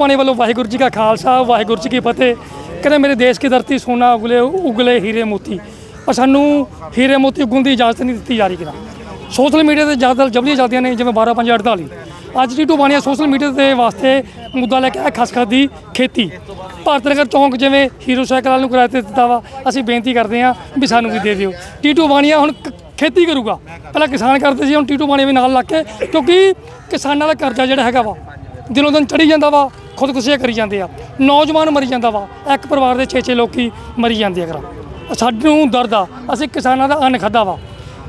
ਬਾਣੀ ਵੱਲੋਂ ਵਾਹਿਗੁਰੂ ਜੀ ਕਾ ਖਾਲਸਾ, ਵਾਹਿਗੁਰੂ ਜੀ ਕੀ ਫਤਿਹ। ਕਹਿੰਦੇ ਮੇਰੇ ਦੇਸ਼ ਕੀ ਧਰਤੀ ਸੋਨਾ ਉਗਲੇ ਉਗਲੇ ਹੀਰੇ ਮੋਤੀ। ਪਰ ਸਾਨੂੰ ਹੀਰੇ ਮੋਤੀ ਉਗਣ ਦੀ ਇਜਾਜ਼ਤ ਨਹੀਂ ਦਿੱਤੀ ਜਾ ਰਹੀ ਕਿਰਾ ਸੋਸ਼ਲ ਮੀਡੀਆ ਤੇ ਜ਼ਿਆਦਾ ਜਬਲੀਆਂ ਚੱਲਦੀਆਂ ਨੇ, ਜਿਵੇਂ 12 5 48 ਅੱਜ ਟੀਟੂ ਬਾਣੀਆ ਸੋਸ਼ਲ ਮੀਡੀਆ ਦੇ ਵਾਸਤੇ ਮੁੱਦਾ ਲੈ ਕੇ ਆਇਆ ਖਸਖਸ ਦੀ ਖੇਤੀ। ਭਾਰਤ ਨਗਰ ਚੌਂਕ ਜਿਵੇਂ ਹੀਰੋ ਸਾਈਕਲ ਵਾਲ ਨੂੰ ਕਿਰਾਏ ਤੇ ਦਿੱਤਾ ਵਾ, ਅਸੀਂ ਬੇਨਤੀ ਕਰਦੇ ਹਾਂ ਵੀ ਸਾਨੂੰ ਵੀ ਦੇ ਦਿਓ। ਟੀਟੂ ਬਾਣੀਆ ਹੁਣ ਖੇਤੀ ਕਰੂਗਾ। ਪਹਿਲਾਂ ਕਿਸਾਨ ਕਰਦੇ ਸੀ, ਹੁਣ ਟੀਟੂ ਬਾਣੀਆ ਵੀ ਨਾਲ ਲੱਗ ਕੇ, ਕਿਉਂਕਿ ਕਿਸਾਨਾਂ ਦਾ ਕਰਜ਼ਾ ਜਿਹੜਾ ਹੈਗਾ ਵਾ, ਦਿਨੋਂ ਦਿਨ ਚੜੀ ਜਾਂਦਾ ਵਾ। ਖੁਦਕੁਸ਼ੀਆਂ ਕਰੀ ਜਾਂਦੇ ਆ। ਨੌਜਵਾਨ ਮਰੀ ਜਾਂਦਾ ਵਾ। ਇੱਕ ਪਰਿਵਾਰ ਦੇ 6-6 ਲੋਕੀ ਮਰੀ ਜਾਂਦੇ ਆ ਕਰਾ ਸਾਨੂੰ ਦਰਦ ਆ ਅਸੀਂ ਕਿਸਾਨਾਂ ਦਾ ਅੰਨ ਖਾਦਾ ਵਾ।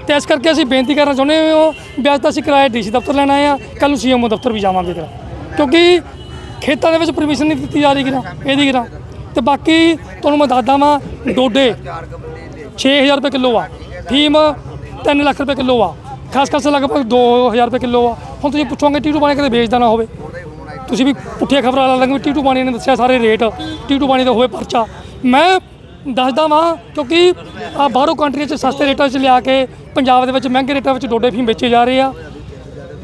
ਤੇ ਇਸ ਕਰਕੇ ਅਸੀਂ ਬੇਨਤੀ ਕਰਨਾ ਚਾਹੁੰਦੇ ਹਾਂ ਵੀ ਅੱਜ ਤਾਂ ਅਸੀਂ ਕਿਰਾਏ ਡੀਸੀ ਦਫ਼ਤਰ ਲੈਣ ਆਏ ਆ। ਕੱਲ ਨੂੰ ਸੀਐਮਓ ਦਫ਼ਤਰ ਵੀ ਜਾਵਾਂਗੇ ਕਰਾ ਕਿਉਂਕਿ ਖੇਤਾਂ ਦੇ ਵਿੱਚ ਪਰਮਿਸ਼ਨ ਨਹੀਂ ਦਿੱਤੀ ਜਾ ਰਹੀ ਕਿਰਾ ਇਹਦੀ ਕਿਰਾ ਤੇ ਬਾਕੀ ਤੁਹਾਨੂੰ ਮੈਂ ਦੱਸਦਾ ਵਾਂ, ਡੋਡੇ 6000 ਰੁਪਏ ਕਿਲੋ ਆ। ਫੀਮ 3 ਲੱਖ ਰੁਪਏ ਕਿਲੋ ਆ। ਖਾਸ ਕਰਕੇ ਲਗਭਗ 2000 ਰੁਪਏ ਕਿਲੋ ਆ। ਹੁਣ ਤੁਸੀਂ ਪੁੱਛੋਗੇ, ਟੀਟੂ ਪਾਣੀ ਕਦੇ ਵੇਚਦਾ ਨਾ ਹੋਵੇ। ਤੁਸੀਂ ਵੀ ਪੁੱਠੀਆਂ ਖਬਰਾਂ ਲਾ ਲਾਂਗੇ। ਟੀਟੂ ਬਾਣੀ ਨੇ ਦੱਸਿਆ ਸਾਰੇ ਰੇਟ। ਟੀਟੂ ਬਾਣੀ ਦਾ ਹੋਵੇ ਪਰਚਾ। ਮੈਂ ਦੱਸਦਾ ਵਾਂ, ਕਿਉਂਕਿ ਆ ਬਾਹਰੋਂ ਕੰਟਰੀਆਂ 'ਚ ਸਸਤੇ ਰੇਟਾਂ 'ਚ ਲਿਆ ਕੇ ਪੰਜਾਬ ਦੇ ਵਿੱਚ ਮਹਿੰਗੇ ਰੇਟਾਂ ਵਿੱਚ ਡੋਡੇ ਫੀਮ ਵੇਚੇ ਜਾ ਰਹੇ ਆ।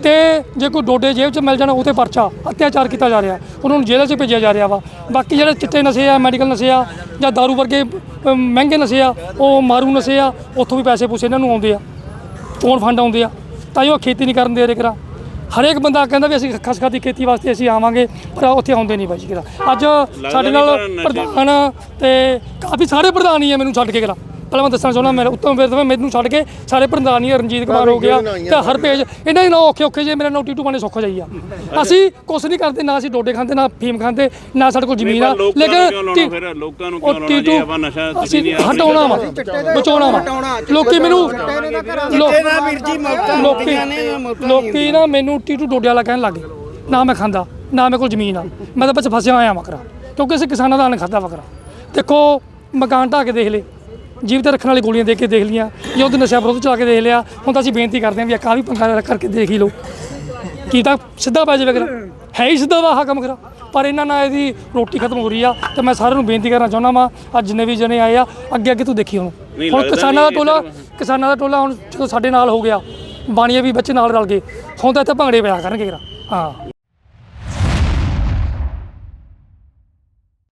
ਤੇ ਜੇ ਕੋਈ ਡੋਡੇ ਜੇਬ 'ਚ ਮਿਲ ਜਾਣ ਉਹ ਤੇ ਪਰਚਾ ਅਤਿਆਚਾਰ ਕੀਤਾ ਜਾ ਰਿਹਾ। ਉਹਨਾਂ ਨੂੰ ਜੇਲ੍ਹ 'ਚ ਭੇਜਿਆ ਜਾ ਰਿਹਾ ਵਾ। ਬਾਕੀ ਜਿਹੜੇ ਚਿੱਟੇ ਨਸ਼ੇ ਆ, ਮੈਡੀਕਲ ਨਸ਼ੇ ਆ, ਜਾਂ ਦਾਰੂ ਵਰਗੇ ਮਹਿੰਗੇ ਨਸ਼ੇ ਆ, ਉਹ ਮਾਰੂ ਨਸ਼ੇ ਆ, ਉੱਥੋਂ ਵੀ ਪੈਸੇ ਪੂਸੇ ਇਹਨਾਂ ਨੂੰ ਆਉਂਦੇ ਆ। ਚੋਣ ਫੰਡ ਆਉਂਦੇ ਆ? ਤਾਂ ਹੀ ਉਹ ਖੇਤੀ ਨਹੀਂ ਕਰਨ ਦੇ ਰਹੇ ਹਰੇਕ ਬੰਦਾ ਕਹਿੰਦਾ ਵੀ ਅਸੀਂ ਖਸਖਸ ਦੀ ਖੇਤੀ ਵਾਸਤੇ ਅਸੀਂ ਆਵਾਂਗੇ ਪਰ ਉੱਥੇ ਆਉਂਦੇ ਨਹੀਂ ਬਾਈ ਜੀ ਅੱਜ ਸਾਡੇ ਨਾਲ ਪ੍ਰਧਾਨ ਤੇ ਕਾਫੀ ਸਾਰੇ ਪ੍ਰਧਾਨ ਹੀ ਆ ਮੈਨੂੰ ਛੱਡ ਕੇ ਕਰਾ ਪਹਿਲਾਂ ਮੈਂ ਦੱਸਣਾ ਚਾਹੁੰਦਾ ਮੇਰੇ ਉੱਤੋਂ ਫਿਰ ਮੈਨੂੰ ਛੱਡ ਕੇ ਸਾਰੇ ਪ੍ਰਧਾਨ ਹੀ ਆ, ਰਣਜੀਤ ਕੁਮਾਰ ਹੋ ਗਿਆ ਤੇ ਹਰਪੇਜ ਇਹਨਾਂ ਹੀ ਨਾ ਔਖੇ ਔਖੇ ਜੇ ਮੇਰੇ ਨਾਲ ਟੀਟੂ ਪਾਣੇ ਸੁੱਖ ਜਾਈ ਆ। ਅਸੀਂ ਕੁਛ ਨਹੀਂ ਕਰਦੇ ਨਾ ਅਸੀਂ ਡੋਡੇ ਖਾਂਦੇ ਨਾ ਫੀਮ ਖਾਂਦੇ ਨਾ ਸਾਡੇ ਕੋਲ ਜ਼ਮੀਨ ਆ। ਲੋਕਾਂ ਨੂੰ ਕਿਉਂ ਲਾਉਣਾ ਟੀ- ਫਿਰ? ਲੋਕਾਂ ਨੂੰ ਕਿਉਂ ਲਾਉਣਾ? ਜੇ ਟੀਟੂ ਆਪਾਂ ਨਸ਼ਾ ਤੁਸੀਂ ਅਸੀਂ ਨਹੀਂ ਆਪ ਹਟਾਉਣਾ ਵਾ ਬਚਾਉਣਾ ਵਾ। ਲੋਕੀ ਮੈਨੂੰ ਲੋ- ਲੋਕੀ ਨੇ ਮੌਤਾਂ ਲੋਕੀ ਨਾ ਮੈਨੂੰ ਟੀਟੂ ਡੋਡੇ ਵਾਲਾ ਕਹਿਣ ਲੱਗੇ ਨਾ ਮੈਂ ਖਾਂਦਾ ਨਾ ਮੇਰੇ ਕੋਲ ਜ਼ਮੀਨ ਆ। ਮੈਂ ਤਾਂ ਵਿੱਚ ਫਸਿਆ ਹੋਇਆ ਮਕਰਾ ਕਿਉਂਕਿ ਅਸੀਂ ਕਿਸਾਨਾਂ ਦਾ ਅੰਨ ਖਾਦਾ ਵਕਰਾ ਦੇਖੋ ਮਕਾਨ ਢਾਹ ਕੇ ਦੇਖ ਲਏ ਜੀਵਤ ਰੱਖਣ ਵਾਲੀ ਗੋਲੀਆਂ ਦੇ ਕੇ ਦੇਖ ਲੀਆਂ ਜਾਂ ਉਹਦੇ ਨਸ਼ਾ ਵਿਰੋਧ ਚਲਾ ਕੇ ਦੇਖ ਲਿਆ। ਹੁਣ ਤਾਂ ਅਸੀਂ ਬੇਨਤੀ ਕਰਦੇ ਹਾਂ ਵੀ ਆ ਵੀ ਪੰਗਾ ਕਰਕੇ ਦੇਖ ਹੀ ਲਓ। ਕੀ ਤਾਂ ਸਿੱਧਾ ਪੈ ਜਾਵੇ ਕਰਾ ਹੈ ਹੀ ਸਿੱਧਾ ਵਾ ਆਹ ਕੰਮ ਕਰਾ ਪਰ ਇਹਨਾਂ ਨਾਲ ਇਹਦੀ ਰੋਟੀ ਖਤਮ ਹੋ ਰਹੀ ਆ ਤੇ ਮੈਂ ਸਾਰਿਆਂ ਨੂੰ ਬੇਨਤੀ ਕਰਨਾ ਚਾਹੁੰਦਾ ਵਾਂ ਅੱਜ ਜਿੰਨੇ ਵੀ ਜਣੇ ਆਏ ਆ ਅੱਗੇ ਅੱਗੇ ਤੂੰ ਦੇਖੀ ਹੁਣ। ਨਹੀਂ ਹੁਣ ਲੱਗਦਾ ਕਿਸਾਨਾਂ ਦਾ ਨਹੀਂ ਟੋਲਾ ਕਿਸਾਨਾਂ ਦਾ ਟੋਲਾ ਹੁਣ ਜਦੋਂ ਸਾਡੇ ਨਾਲ ਹੋ ਗਿਆ ਬਾਣੀਏ ਵੀ ਬੱਚੇ ਨਾਲ ਰਲ ਗਏ। ਹੁਣ ਤਾਂ ਇੱਥੇ ਭੰਗੜੇ ਪਿਆ ਕਰਨਗੇ ਕਰਾ ਹਾਂ।